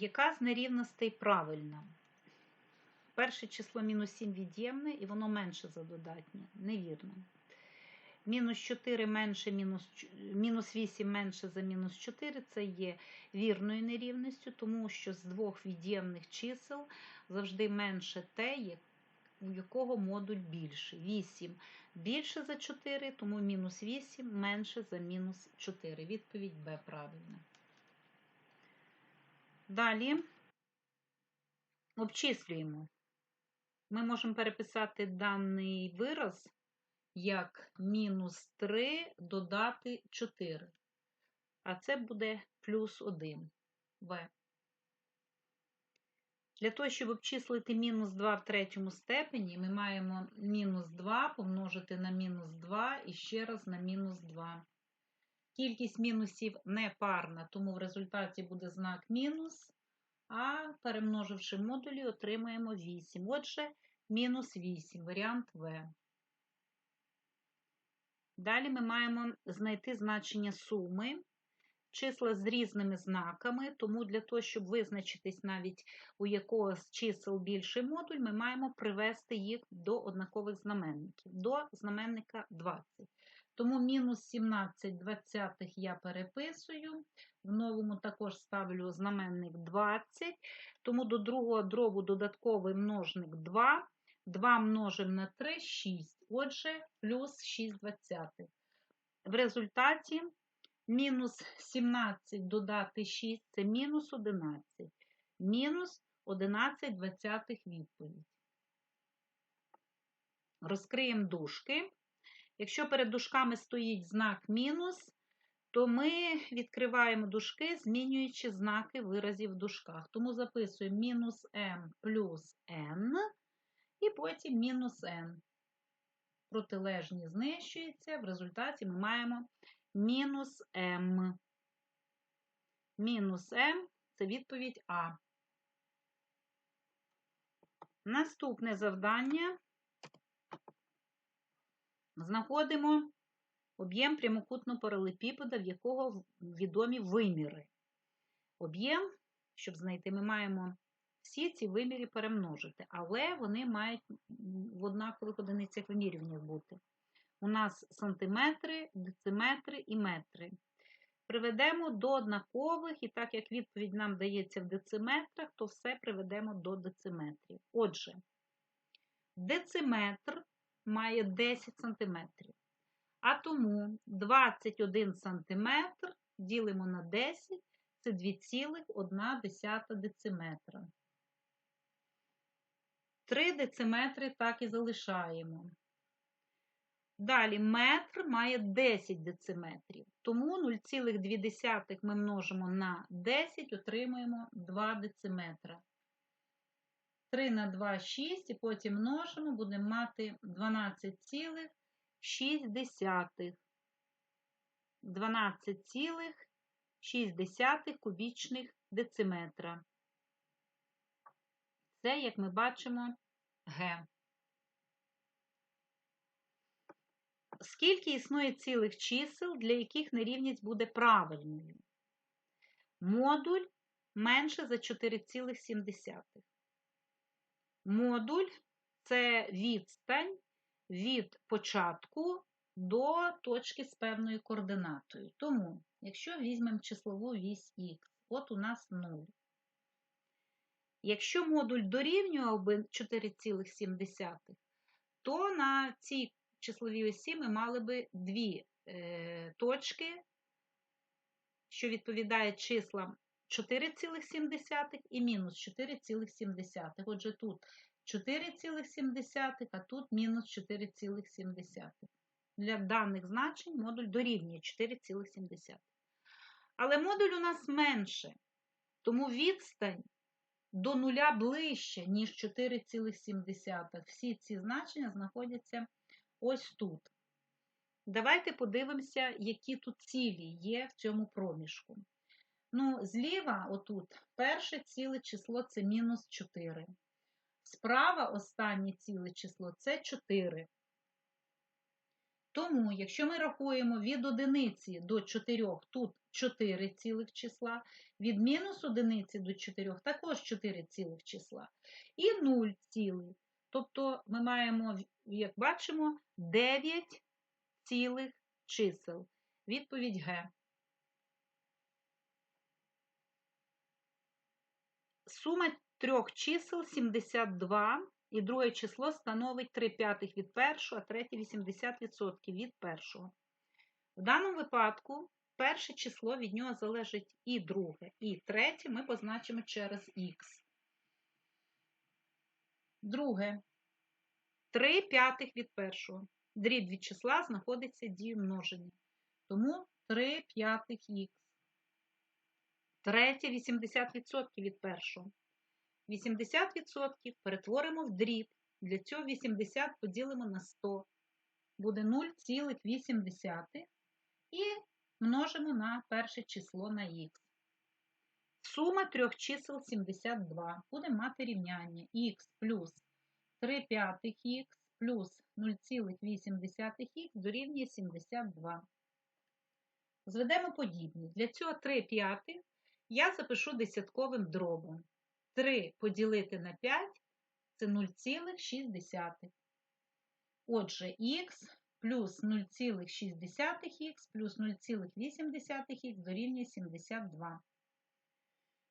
Яка з нерівностей правильна? Перше число мінус 7 від'ємне, і воно менше за додатнє. Невірно. Мінус 4 менше мінус, мінус 8 менше за мінус 4 це є вірною нерівністю, тому що з двох від'ємних чисел завжди менше те, у якого модуль більший. 8 більше за 4, тому мінус 8 менше за мінус 4. Відповідь Б правильна. Далі обчислюємо. Ми можемо переписати даний вираз як мінус 3 додати 4. А це буде плюс 1 В. Для того, щоб обчислити мінус 2 в третьому степені, ми маємо мінус 2 помножити на мінус 2 і ще раз на мінус 2. Кількість мінусів не парна, тому в результаті буде знак мінус, а перемноживши модулі, отримаємо 8. Отже, мінус 8, варіант В. Далі ми маємо знайти значення суми. Числа з різними знаками, тому для того, щоб визначитись навіть у якого з чисел більший модуль, ми маємо привести їх до однакових знаменників, до знаменника 20. Тому мінус 17 двадцятих я переписую, в новому також ставлю знаменник 20, тому до другого дробу додатковий множник 2, 2 множимо на 3 – 6, отже, плюс 6 двадцятих. В результаті мінус 17 додати 6 – це мінус 11. Мінус 11 двадцятих відповідь. Розкриємо дужки. Якщо перед дужками стоїть знак мінус, то ми відкриваємо дужки, змінюючи знаки виразів в дужках. Тому записуємо мінус m плюс n і потім мінус n. Протилежні знищуються, в результаті ми маємо мінус m. Мінус m це відповідь А. Наступне завдання. Знаходимо об'єм прямокутного паралепіпеда, в якого відомі виміри. Об'єм, щоб знайти, ми маємо всі ці виміри перемножити, але вони мають в однакових одиницях вимірювання бути. У нас сантиметри, дециметри і метри. Приведемо до однакових, і так як відповідь нам дається в дециметрах, то все приведемо до дециметрів. Отже, дециметр має 10 см. А тому 21 см ділимо на 10 це 2,1 дециметра. 3 дециметри так і залишаємо. Далі метр має 10 дециметрів. Тому 0,2 ми множимо на 10, отримуємо 2 дециметра. 3 на 2 – 6, і потім множимо, будемо мати 12,6. 12,6 кубічних дециметра. Це, як ми бачимо, Г. Скільки існує цілих чисел, для яких нерівність буде правильною? Модуль менше за 4,7. Модуль це відстань від початку до точки з певною координатою. Тому, якщо візьмемо числову вісь х, от у нас 0. Якщо модуль дорівнює 4,7, то на цій числовій осі ми мали би дві е, точки, що відповідають числам 4,7 і мінус 4,7. Отже, тут 4,7, а тут мінус 4,7. Для даних значень модуль дорівнює 4,7. Але модуль у нас менше, тому відстань до нуля ближче, ніж 4,7. Всі ці значення знаходяться ось тут. Давайте подивимося, які тут цілі є в цьому проміжку. Ну, зліва, отут, перше ціле число це мінус 4. Справа останнє ціле число це 4. Тому, якщо ми рахуємо від одиниці до 4, тут 4 цілих числа, від мінус одиниці до 4 також 4 цілих числа. І 0 цілих. Тобто ми маємо, як бачимо, 9 цілих чисел. Відповідь Г. Сума трьох чисел 72, і друге число становить 3 п'ятих від першого, а третє 80% від першого. В даному випадку перше число від нього залежить і друге, і третє ми позначимо через х. Друге. 3 п'ятих від першого. Дріб від числа знаходиться дію множення. Тому 3 п'ятих х. Третє 80% від першого. 80% перетворимо в дріб. Для цього 80 поділимо на 100. Буде 0,8 і множимо на перше число на х. Сума трьох чисел 72. Будемо мати рівняння х плюс 3 п'ятих х плюс 0,8х дорівнює 72. Зведемо подібні. Для цього 3 п'ятих я запишу десятковим дробом. 3 поділити на 5 це 0,6. Отже, х плюс 0,6х плюс 0,8х дорівнює 72.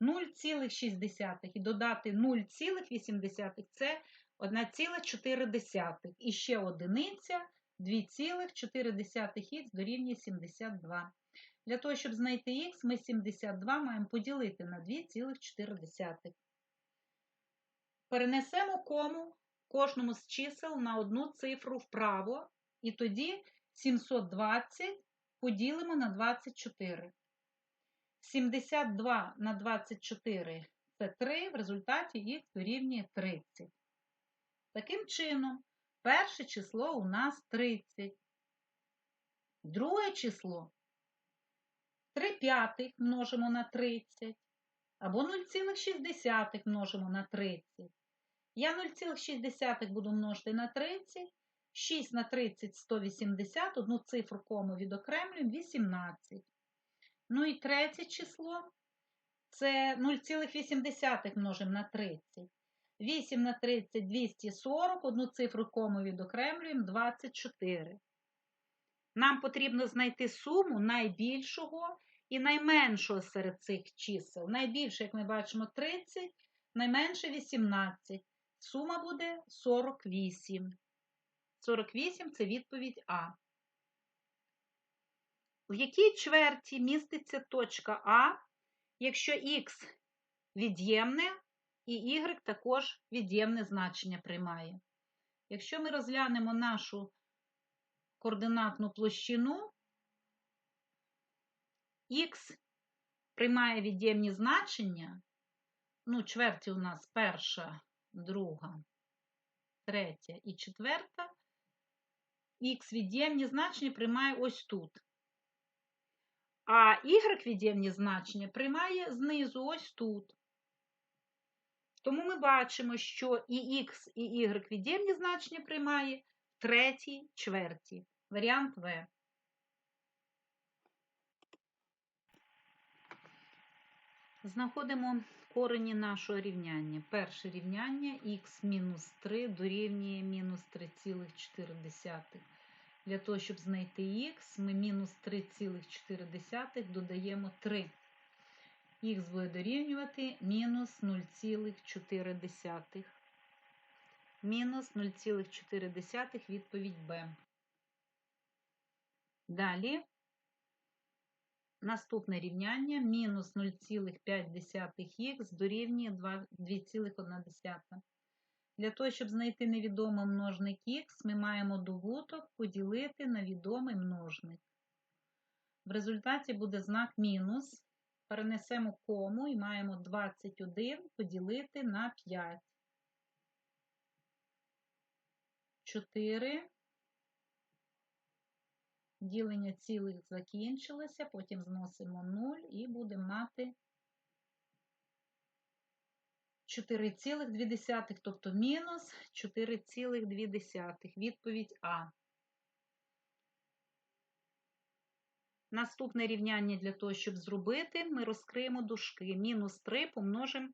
0,6 і додати 0,8 це 1,4. І ще одиниця 2,4х дорівнює 72. Для того, щоб знайти х, ми 72 маємо поділити на 2,4. Перенесемо кому кожному з чисел на одну цифру вправо, і тоді 720 поділимо на 24. 72 на 24 це 3, в результаті х дорівнює 30. Таким чином, перше число у нас 30. Друге число 3 п'ятих множимо на 30. Або 0,6 множимо на 30. Я 0,6 буду множити на 30. 6 на 30 180, одну цифру кому відокремлюємо 18. Ну і третє число це 0,8 множимо на 30. 8 на 30 240, одну цифру кому відокремлюємо 24. Нам потрібно знайти суму найбільшого і найменшого серед цих чисел. Найбільше, як ми бачимо, 30, найменше 18. Сума буде 48. 48 це відповідь А. В якій чверті міститься точка А, якщо х від'ємне і y також від'ємне значення приймає. Якщо ми розглянемо нашу координатну площину, х приймає від'ємні значення, ну, чверті у нас перша, друга, третя і четверта, х від'ємні значення приймає ось тут. А y від'ємні значення приймає знизу ось тут. Тому ми бачимо, що і х, і y від'ємні значення приймає в третій чверті. Варіант В. Знаходимо корені нашого рівняння. Перше рівняння х мінус 3 дорівнює мінус 3,4. Для того, щоб знайти х, ми мінус 3,4 додаємо 3. Х буде дорівнювати мінус 0,4. Мінус 0,4 відповідь Б. Далі наступне рівняння мінус 0,5х дорівнює 2,1. Для того, щоб знайти невідомий множник х, ми маємо добуток поділити на відомий множник. В результаті буде знак мінус. Перенесемо кому і маємо 21 поділити на 5. 4. Ділення цілих закінчилося, потім зносимо 0 і будемо мати 4,2, тобто мінус 4,2. Відповідь А. Наступне рівняння для того, щоб зробити, ми розкриємо дужки. Мінус 3 помножимо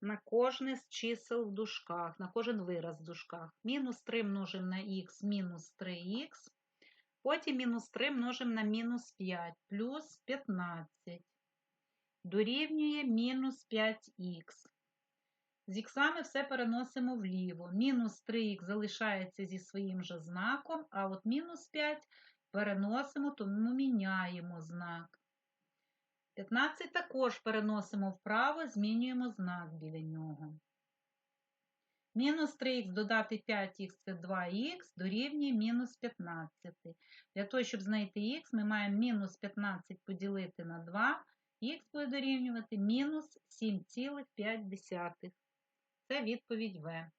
на кожне з чисел в дужках, на кожен вираз в дужках. Мінус 3 множимо на х, мінус 3х. Потім мінус 3 множимо на мінус 5, плюс 15. Дорівнює мінус 5х. З іксами все переносимо вліво. Мінус 3х залишається зі своїм же знаком, а от мінус 5 переносимо, тому міняємо знак. 15 також переносимо вправо, змінюємо знак біля нього. Мінус 3х додати 5х це 2х дорівнює мінус 15. Для того, щоб знайти х, ми маємо мінус 15 поділити на 2, х буде дорівнювати мінус 7,5. Це відповідь В.